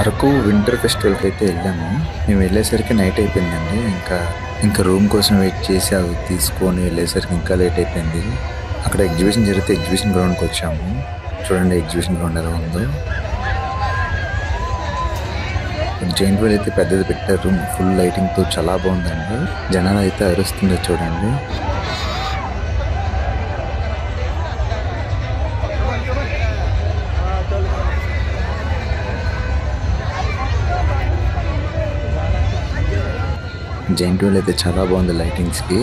Araku winter ఫెస్టివల్కి అయితే వెళ్ళాము. మేము వెళ్ళేసరికి నైట్ అయిపోయిందండి. ఇంకా ఇంకా రూమ్ కోసం వెయిట్ చేసి అవి తీసుకొని వెళ్ళేసరికి ఇంకా లేట్ అయిపోయింది. అక్కడ ఎగ్జిబిషన్ జరిగితే ఎగ్జిబిషన్ గ్రౌండ్కి వచ్చాము. చూడండి ఎగ్జిబిషన్ గ్రౌండ్ ఎలా ఉందో. జైంట్ వీల్ అయితే పెద్దది పెట్టారు. ఫుల్ లైటింగ్తో చాలా బాగుందండి. జనాలు అయితే అరుస్తుంది చూడండి. జైంట్ వీల్ అయితే చాలా బాగుంది లైటింగ్స్కి.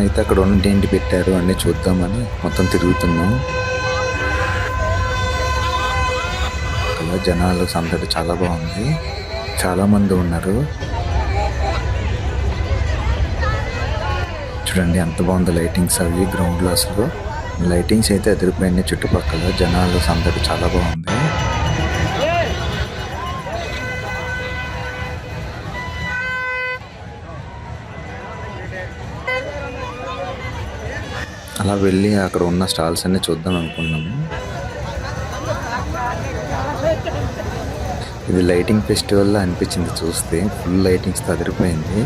అయితే అక్కడ ఉన్న ఏంటి పెట్టారు అన్నీ చూద్దామని మొత్తం తిరుగుతున్నాం. అక్కడ జనాలు సందడి చాలా బాగుంది. చాలా మంది ఉన్నారు. చూడండి ఎంత బాగుంది లైటింగ్స్ అవి గ్రౌండ్లో అసలు. లైటింగ్స్ అయితే ఎదిరిపోయినాయి చుట్టుపక్కల జనాలు సందడి చాలా బాగుంది. అలా వెళ్ళి అక్కడ ఉన్న స్టాల్స్ అన్ని చూద్దాం అనుకున్నాము. ఇది లైటింగ్ ఫెస్టివల్లా అనిపించింది చూస్తే. ఫుల్ లైటింగ్స్ అదిరిపోయింది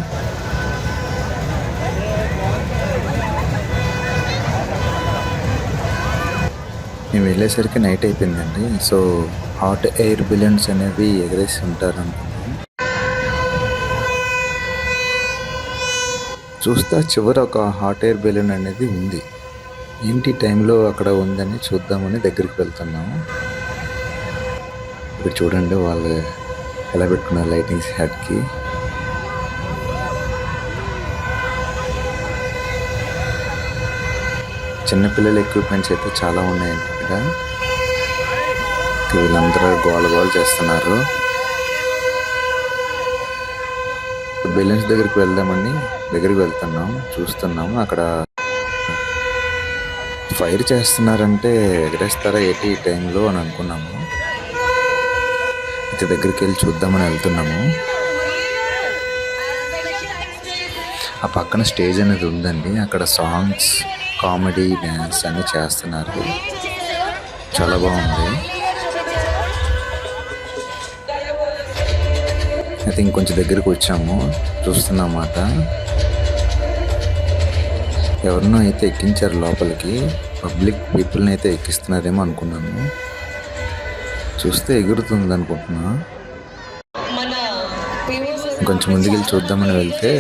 మేము వెళ్ళేసరికి నైట్ అయిపోయిందండి. సో హాట్ ఎయిర్ బిలియన్స్ అనేవి ఎగరేసి ఉంటారు చూస్తే చివర ఒక హాట్ ఎయిర్ బెలూన్ అనేది ఉంది. ఏంటి టైంలో అక్కడ ఉందని చూద్దామని దగ్గరికి వెళ్తున్నాము. ఇక్కడ చూడండి వాళ్ళు ఎలా పెట్టుకున్నారు లైటింగ్స్ హెడ్కి చిన్నపిల్లల ఎక్విప్మెంట్స్ అయితే చాలా ఉన్నాయండి ఇక్కడ. వీళ్ళందరూ గోల గోల చేస్తున్నారు. బెలూన్స్ దగ్గరికి వెళ్దామని దగ్గరికి వెళ్తున్నాం చూస్తున్నాం అక్కడ ఫైర్ చేస్తున్నారంటే ఎగరేస్తారా ఏంటి ఈ టైంలో అని అనుకున్నాము. అయితే దగ్గరికి వెళ్ళి చూద్దామని వెళ్తున్నాము. ఆ పక్కన స్టేజ్ అనేది ఉందండి. అక్కడ సాంగ్స్ కామెడీ డ్యాన్స్ అన్నీ చేస్తున్నారు. చాలా బాగుంది. అయితే ఇంకొంచెం దగ్గరికి వచ్చాము. చూస్తున్నమాట ఎవరినో అయితే ఎక్కించారు లోపలికి. పబ్లిక్ పీపుల్ని అయితే ఎక్కిస్తున్నారేమో అనుకున్నాను. చూస్తే ఎగురుతుంది అనుకుంటున్నా. మన కొంచెం ముందుకెళ్ళి చూద్దామని వెళ్తే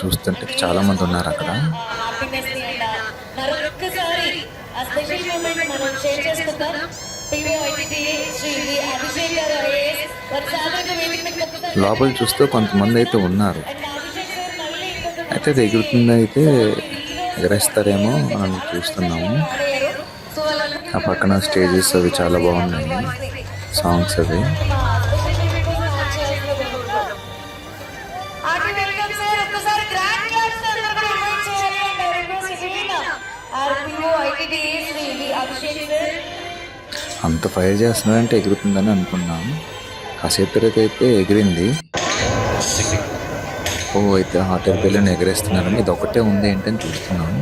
చూస్తుంటే చాలా మంది ఉన్నారు అక్కడ. మనం లోపల చూస్తే కొంతమంది అయితే ఉన్నారు. అయితే అది ఎగురుతుంది అయితే ఎగరేస్తారేమో అని చూస్తున్నాము. ఆ పక్కన స్టేజెస్ అవి చాలా బాగున్నాయి. సాంగ్స్ అవి. అంత ఫైర్ చేస్తున్నారంటే ఎగురుతుందని అనుకున్నాం. కాసేపు తర్వాత అయితే ఎగిరింది. ఓ అయితే హార్ట్ ఎయిర్ బెలూన్ ఎగరేస్తున్నారని ఇది ఒకటే ఉంది ఏంటని చూస్తున్నాను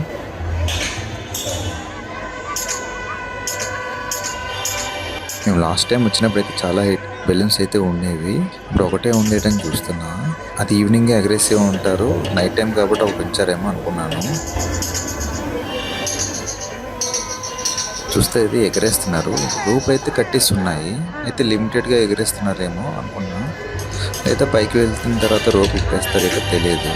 మేము లాస్ట్ టైం వచ్చినప్పుడు అయితే చాలా బెలూన్స్ అయితే ఉండేవి. ఇప్పుడు ఒకటే ఉండేటని చూస్తున్నా. అది ఈవినింగ్ అగ్రెసివ్ ఉంటారు. నైట్ టైం కాబట్టి ఒకటి ఉంచారేమో అనుకున్నాను. చూస్తే ఇది ఎగరేస్తున్నారు. రూప్ అయితే కట్టేస్తున్నాయి. అయితే లిమిటెడ్గా ఎగరేస్తున్నారేమో అనుకున్నా. అయితే పైకి వెళ్తున్న తర్వాత రోప్ ఇప్పేస్తారు ఇక తెలియదు.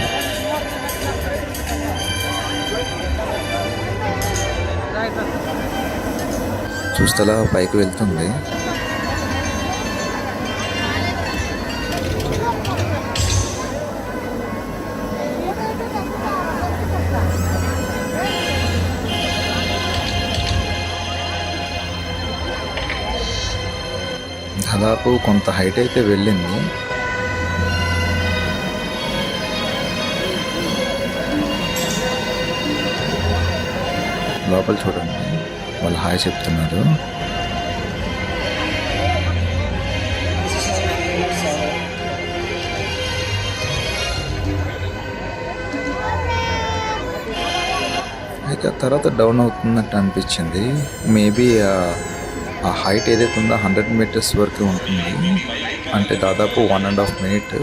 చూస్తలా పైకి వెళ్తుంది. దాదాపు కొంత హైట్ అయితే వెళ్ళింది. లోపల చూడండి. వాళ్ళు హాయ్ చెప్తున్నారు. అయితే ఆ తర్వాత డౌన్ అవుతున్నట్టు అనిపించింది. మేబీ ఆ హైట్ ఏదైతే ఉందో హండ్రెడ్ మీటర్స్ వరకు ఉంటుంది. అంటే దాదాపు వన్ అండ్ హాఫ్ మినిట్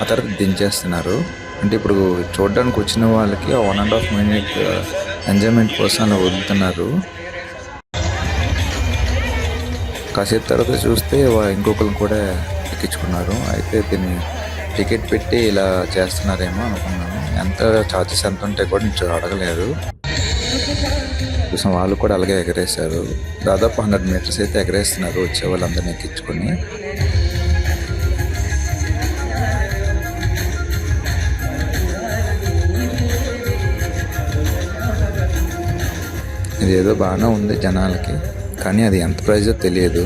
ఆ తర్వాత దించేస్తున్నారు. అంటే ఇప్పుడు చూడడానికి వచ్చిన వాళ్ళకి ఆ one and half minute enjoyment కోసం అలా వదులుతున్నారు. కాసేపు తర్వాత చూస్తే ఇంకొకరు కూడా ఎక్కించుకున్నారు. అయితే దీన్ని టికెట్ పెట్టి ఇలా చేస్తున్నారేమో అనుకున్నాను. ఎంత ఛార్జెస్ ఎంత ఉంటాయి కూడా నేను అడగలేదు. చూసాం వాళ్ళు కూడా అలాగే ఎగరేశారు. దాదాపు హండ్రెడ్ మీటర్స్ అయితే ఎగరేస్తున్నారు వచ్చే వాళ్ళందరినీ ఎక్కించుకొని. ఇది ఏదో బాగానే ఉంది జనాలకి. కానీ అది ఎంత ప్రైజో తెలియదు.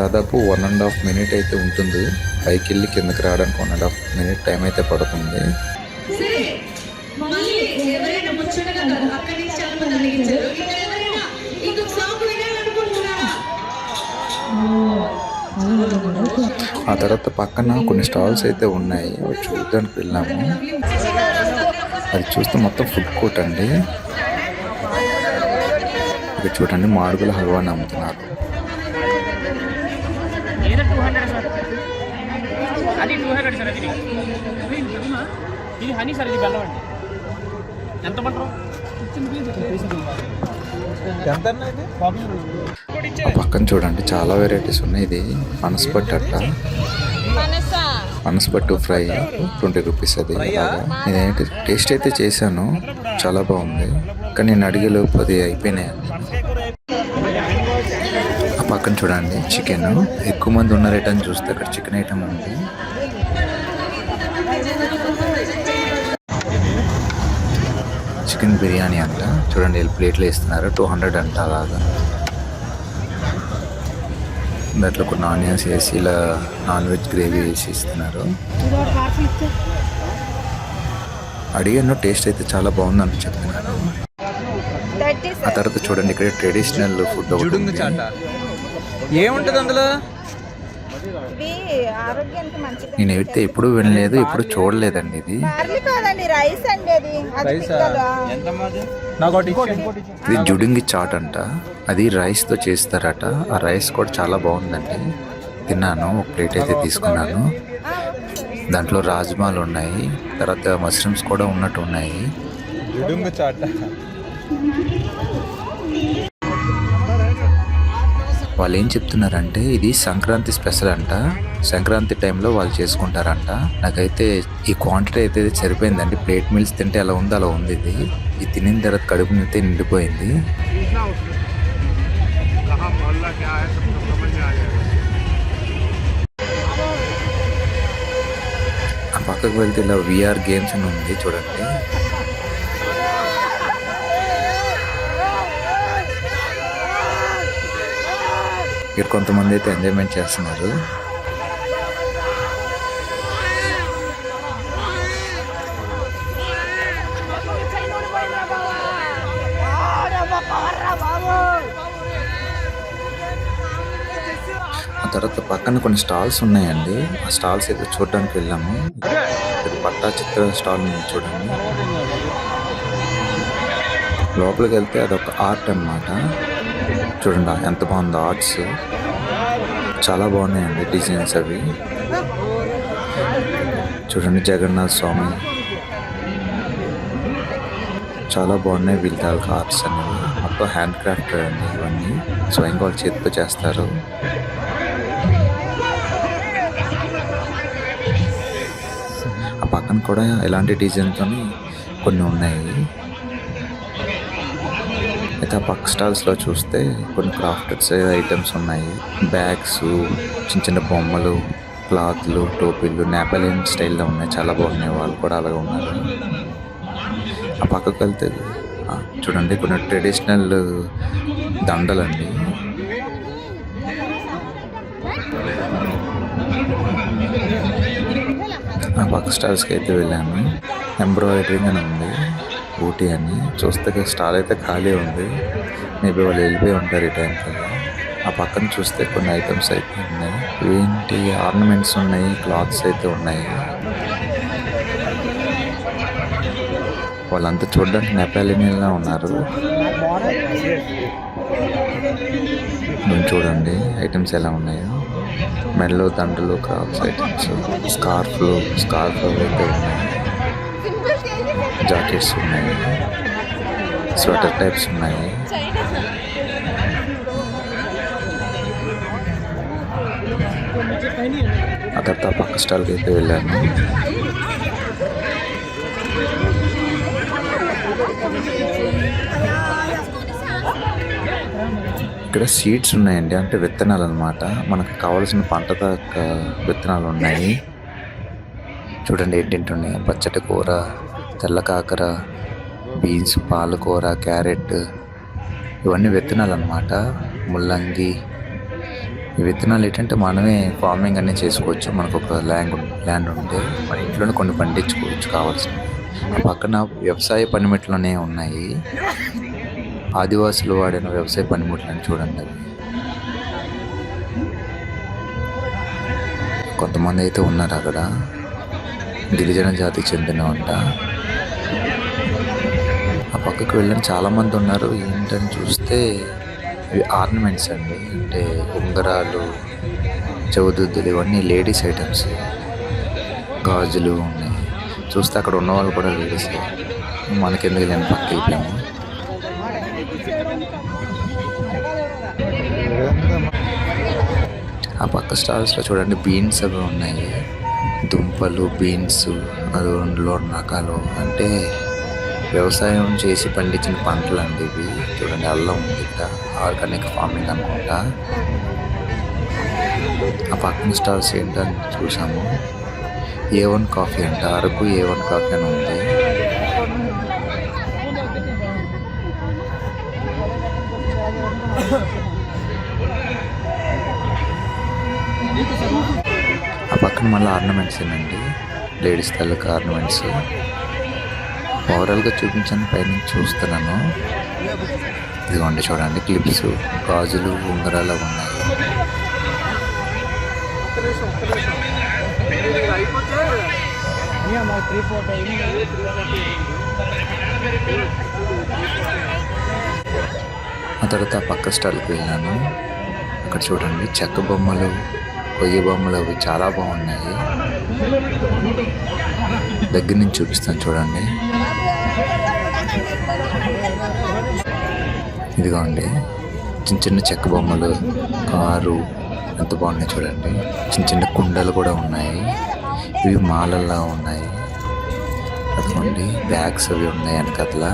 దాదాపు వన్ అండ్ హాఫ్ మినిట్ అయితే ఉంటుంది. పైకి వెళ్ళి కిందకి రావడానికి one and half minute time అయితే పడుతుంది. ఆ తర్వాత పక్కన కొన్ని స్టాల్స్ అయితే ఉన్నాయి. చూడడానికి వెళ్ళాము. అది చూస్తే మొత్తం ఫుడ్ కోర్ట్ అండి. ఇక్కడ చూడండి మాడుగుల హల్వాని అమ్ముతున్నారు. ఇది హనీ సార్ ఇది బెల్లం అండి. ఎంత పక్కన చూడండి చాలా వెరైటీస్ ఉన్నాయి ఇది. పనసపట్టు అట్ట. పనసపట్టు ఫ్రై ట్వంటీ రూపీస్ అది అలాగా. నేనైతే టేస్ట్ అయితే చేశాను. చాలా బాగుంది. కానీ నేను అడిగే లోపు అది అయిపోయినాయి. ఆ పక్కన చూడండి చికెన్ ఎక్కువ మంది ఉన్నారేటని చూస్తే అక్కడ చికెన్ ఐటమ్ ఉంది. చికెన్ బిర్యానీ అంట. చూడండి వీళ్ళు ప్లేట్లు వేస్తున్నారు. టూ హండ్రెడ్ అంట అలాగా. దాంట్లో కొన్ని ఆనియన్స్ వేసి ఇలా నాన్ వెజ్ గ్రేవీ వేసి ఇస్తున్నారు. అడిగాను టేస్ట్ అయితే చాలా బాగుందని చెప్తున్నారు ఆ తర్వాత చూడండి ఇక్కడ ట్రెడిషనల్ ఫుడ్ ఏముంటది అందులో? ఇవి ఆరోగ్యానికి మంచిది నేనైతే ఎప్పుడు వినలేదు ఎప్పుడు చూడలేదండి ఇది. బార్లీ కాదండి రైస్ అండి అది. రైసా? పిక్కలు. ఇది జుడింగి చాట్ అంట. అది రైస్తో చేస్తారట. ఆ రైస్ కూడా చాలా బాగుందండి. తిన్నాను ఒక ప్లేట్ అయితే తీసుకున్నాను. దాంట్లో రాజ్మాలు ఉన్నాయి తర్వాత మష్రూమ్స్ కూడా ఉన్నట్టు ఉన్నాయి. జుడుంగు చాట. వాళ్ళు ఏం చెప్తున్నారంటే ఇది సంక్రాంతి స్పెషల్ అంట. సంక్రాంతి టైంలో వాళ్ళు చేసుకుంటారంట. నాకైతే ఈ క్వాంటిటీ అయితే సరిపోయిందండి. ప్లేట్ మీల్స్ తింటే ఎలా ఉందో అలా ఉంది ఇది. ఇది తినిన తర్వాత కడుపు నింతే నిండిపోయింది. ఆ పక్కకు వెళ్తే ఇలా విఆర్ గేమ్స్ అని ఉంది చూడండి. ఇక్కడ కొంతమంది అయితే ఎంజాయ్మెంట్ చేస్తున్నారు. ఆ తర్వాత పక్కన కొన్ని స్టాల్స్ ఉన్నాయండి. ఆ స్టాల్స్ అయితే చూడడానికి వెళ్ళాము. పట్టా చిత్ర స్టాల్ చూడండి. లోపలికి వెళ్తే అదొక ఆర్ట్ అన్నమాట. చూడండి ఎంత బాగుందో ఆర్ట్స్ చాలా బాగున్నాయండి డిజైన్స్ అవి. చూడండి జగన్నాథ్ స్వామి. చాలా బాగున్నాయి వీళ్ళ ఆర్ట్స్ అనేవి. మొత్తం హ్యాండ్ క్రాఫ్ట్ అండి ఇవన్నీ. స్వయంగా వాళ్ళు చేతితో చేస్తారు. ఆ పక్కన కూడా ఇలాంటి డిజైన్తో కొన్ని ఉన్నాయి. అయితే ఆ పక్క స్టాల్స్లో చూస్తే కొన్ని క్రాఫ్టెడ్స్ ఐటమ్స్ ఉన్నాయి. బ్యాగ్స్ చిన్న చిన్న బొమ్మలు క్లాత్లు టోపీలు నేపాలియన్ స్టైల్లో ఉన్నాయి. చాలా బాగున్నాయి. వాళ్ళు కూడా అలాగే ఉన్నారు. ఆ పక్కకు వెళ్తే చూడండి కొన్ని ట్రెడిషనల్ దండలండి. ఆ పక్క స్టాల్స్కి అయితే వెళ్ళాను ఎంబ్రాయిడరింగ్ అని ఉంది. ఊటీ అని చూస్తే స్టాల్ అయితే ఖాళీ ఉంది. మేబీ వాళ్ళు వెళ్ళిపోయి ఉంటారు ఈ టైంకి ఆ పక్కన చూస్తే కొన్ని ఐటమ్స్ అయితే ఉన్నాయి. ఏంటి? ఆర్నమెంట్స్ ఉన్నాయి క్లాత్స్ అయితే ఉన్నాయి. వాళ్ళంతా చూడడానికి నెపాలియన్లా ఉన్నారు. చూడండి ఐటమ్స్ ఎలా ఉన్నాయో. మెడలో దండలు క్రాప్స్ ఐటమ్స్ స్కార్ఫ్లు స్కార్ఫ్లు అయితే ఉన్నాయి. జాకెట్స్ ఉన్నాయి. స్వెటర్ టైప్స్ ఉన్నాయి. ఆ తర్వాత పక్క స్టాల్కి అయితే వెళ్ళాను. ఇక్కడ సీడ్స్ ఉన్నాయండి అంటే విత్తనాలు అనమాట మనకు కావాల్సిన పంట దాకా విత్తనాలు ఉన్నాయి. చూడండి ఏంటంటే ఉన్నాయి. పచ్చటి కూర తెల్ల కాకర బీన్స్ పాలకూర క్యారెట్ ఇవన్నీ విత్తనాలు అనమాట ముల్లంగి ఈ విత్తనాలు ఏంటంటే మనమే ఫార్మింగ్ అనేది చేసుకోవచ్చు. మనకు ఒక ల్యాండ్ ల్యాండ్ ఉంటే మన ఇంట్లోనే కొన్ని పండించుకోవచ్చు కావాల్సినవి. పక్కన వ్యవసాయ పనిముట్లునే ఉన్నాయి. ఆదివాసులు వాడిన వ్యవసాయ పనిముట్లని చూడండి అవి. కొంతమంది అయితే ఉన్నారు అక్కడ. గిరిజన జాతికి చెందినవంట ఆ పక్కకు వెళ్ళిన చాలామంది ఉన్నారు. ఏంటని చూస్తే ఇవి ఆర్నమెంట్స్ అండి. అంటే ఉంగరాలు చౌదుద్దులు ఇవన్నీ లేడీస్ ఐటమ్స్. గాజులు ఉన్నాయి. చూస్తే అక్కడ ఉన్న వాళ్ళు కూడా లేడీస్ మనకెందుకు లేని పక్క వెళ్ళాము ఆ పక్క స్టాల్స్లో చూడండి బీన్స్ అవి ఉన్నాయి. దుంపలు బీన్స్ అది రెండు రకాలు అంటే వ్యవసాయం చేసి పండించిన పంటలు అండి ఇవి. చూడండి అల్లం ఉంది ఇక్కడ. ఆర్గానిక్ ఫార్మింగ్ అనుకుంటా. ఆ పక్కన స్టాల్స్ ఏంటని చూసాము ఏ వన్ కాఫీ అంట. అరకు ఏ వన్ కాఫీ అని ఉంది. Yeah. పక్కన మళ్ళీ ఆర్నమెంట్స్ ఏనండి. లేడీస్ తల్లికి ఆర్నమెంట్స్ ఓవరాల్గా చూపించాను పైనుంచి చూస్తున్నాను. ఇదిగోండి చూడండి క్లిప్స్ గాజులు ఉంగరాలు ఉన్నాయి. ఆ తర్వాత పక్క స్టాల్కి వెళ్ళాను. అక్కడ చూడండి చెక్క బొమ్మలు. కొయ్య బొమ్మలు అవి చాలా బాగున్నాయి. దగ్గర నుంచి చూపిస్తాను చూడండి. ఇదిగోండి. చిన్న చిన్న చెక్క బొమ్మలు కారు ఎంత బాగున్నాయి చూడండి. చిన్న చిన్న కుండలు కూడా ఉన్నాయి. ఇవి మాలల్లా ఉన్నాయి. అదిగోండి. బ్యాగ్స్ అవి ఉన్నాయి వెనకట్లా.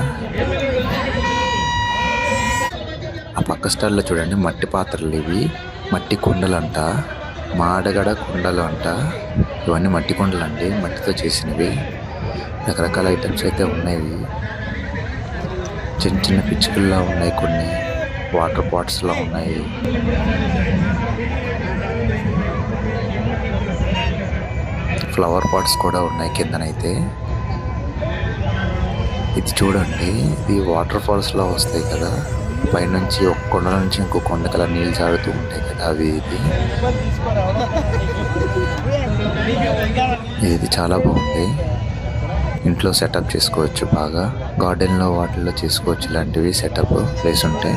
ఆ పక్క స్టాల్లో చూడండి. మట్టి పాత్రలు ఇవి. మట్టి కుండలంట. మాడగడ కుండలు అంట ఇవన్నీ మట్టి కుండలు అండి మట్టితో చేసినవి. రకరకాల ఐటమ్స్ అయితే ఉన్నాయి చిన్న చిన్న పిచ్చుకల్లా ఉన్నాయి కొన్ని. వాటర్ బాటిల్స్లా ఉన్నాయి. ఫ్లవర్ పాట్స్ కూడా ఉన్నాయి కిందనైతే. ఇది చూడండి. ఇది వాటర్ ఫాల్స్లో వస్తాయి కదా. పైనుంచి ఒక కొండ నుంచి ఇంకో కొండకి అలా నీళ్ళు జారుతూ ఉంటాయి కదా అవి ఇది. ఇది చాలా బాగుంది. ఇంట్లో సెటప్ చేసుకోవచ్చు బాగా. గార్డెన్లో వాటిల్లో చేసుకోవచ్చు ఇలాంటివి సెటప్ ప్లేస్ ఉంటే.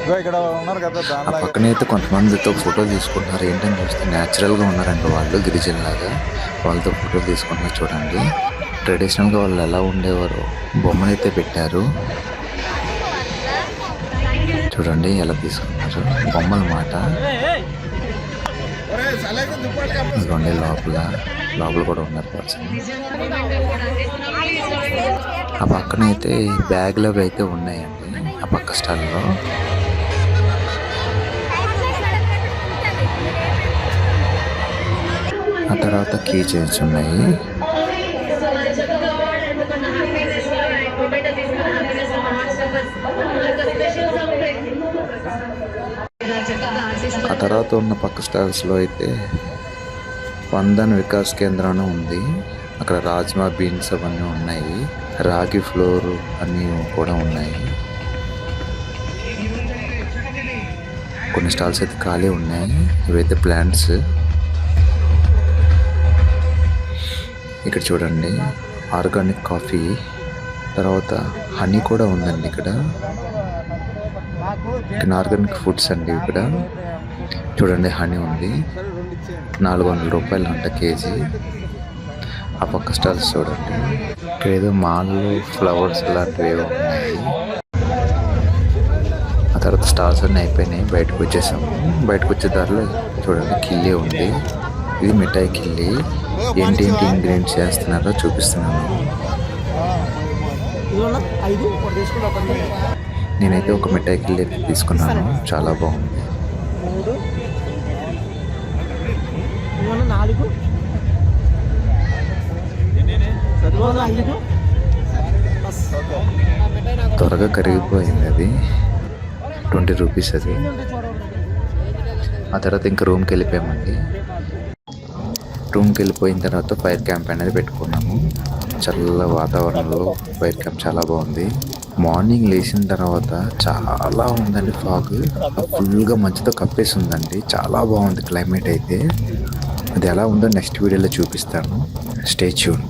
ఇదిగో ఇక్కడ ఉన్నారు కదా ఆ అయితే కొంతమందితో ఫోటోలు తీసుకుంటున్నారు. ఏంటని చూస్తే న్యాచురల్గా ఉన్నారండి వాళ్ళు గిరిజనులాగా. వాళ్ళతో ఫోటోలు తీసుకుంటున్నారు చూడండి. ట్రెడిషనల్గా వాళ్ళు ఎలా ఉండేవారు బొమ్మలు అయితే పెట్టారు. చూడండి ఎలా తీసుకున్నారు. బొమ్మల మాట ఇదిగోండి లోపల. లోపల కూడా ఉన్నారు పర్సన్. ఆ పక్కన అయితే బ్యాగ్లు అవి అయితే ఉన్నాయండి. ఆ పక్క స్టాల్లో. ఆ తర్వాత కీ చైన్స్ ఉన్నాయి. తర్వాత ఉన్న పక్క స్టాల్స్లో అయితే వందన్ వికాస్ కేంద్రం అని ఉంది. అక్కడ రాజ్మా బీన్స్ అవన్నీ ఉన్నాయి. రాగి ఫ్లోర్ అన్నీ కూడా ఉన్నాయి. కొన్ని స్టాల్స్ అయితే ఖాళీ ఉన్నాయి. ఇవైతే ప్లాంట్స్. ఇక్కడ చూడండి ఆర్గానిక్ కాఫీ. తర్వాత హనీ కూడా ఉందండి ఇక్కడ. ఇక్కడ ఆర్గానిక్ ఫుడ్స్ అండి ఇక్కడ. చూడండి హనీ ఉంది. నాలుగు వందల రూపాయలు అంట కేజీ. ఆ పక్క స్టాల్స్ చూడండి. ఇక్కడ ఏదో మాలు ఫ్లవర్స్ లాంటివి ఏవో ఉన్నాయి. ఆ తర్వాత స్టాల్స్ అన్నీ అయిపోయినాయి. బయటకు వచ్చేసాము. బయటకు వచ్చే దారిలో చూడండి కిల్లి ఉంది. ఇది మిఠాయి కిల్లి. ఏంటి ఏంటి ఇంగ్రీడియంట్స్ చేస్తున్నారో చూపిస్తున్నాను. నేనైతే ఒక మిఠాయి కిల్లి తీసుకున్నాను. చాలా బాగుంది. నాలుగు. ఐదు? త్వరగా కరిగిపోయింది అది ట్వంటీ రూపీస్ అది. ఆ తర్వాత ఇంకా రూమ్కి వెళ్ళిపోయామండి. రూమ్కి వెళ్ళిపోయిన తర్వాత ఫైర్ క్యాంప్ అనేది పెట్టుకున్నాము. చల్ల వాతావరణంలో ఫైర్ క్యాంప్ చాలా బాగుంది. మార్నింగ్ లేచిన తర్వాత చాలా ఉందండి ఫాగ్. ఫుల్గా మంచుతో కప్పేసి ఉందండి. చాలా బాగుంది క్లైమేట్ అయితే. అది ఎలా ఉందో నెక్స్ట్ వీడియోలో చూపిస్తాను. Stay tune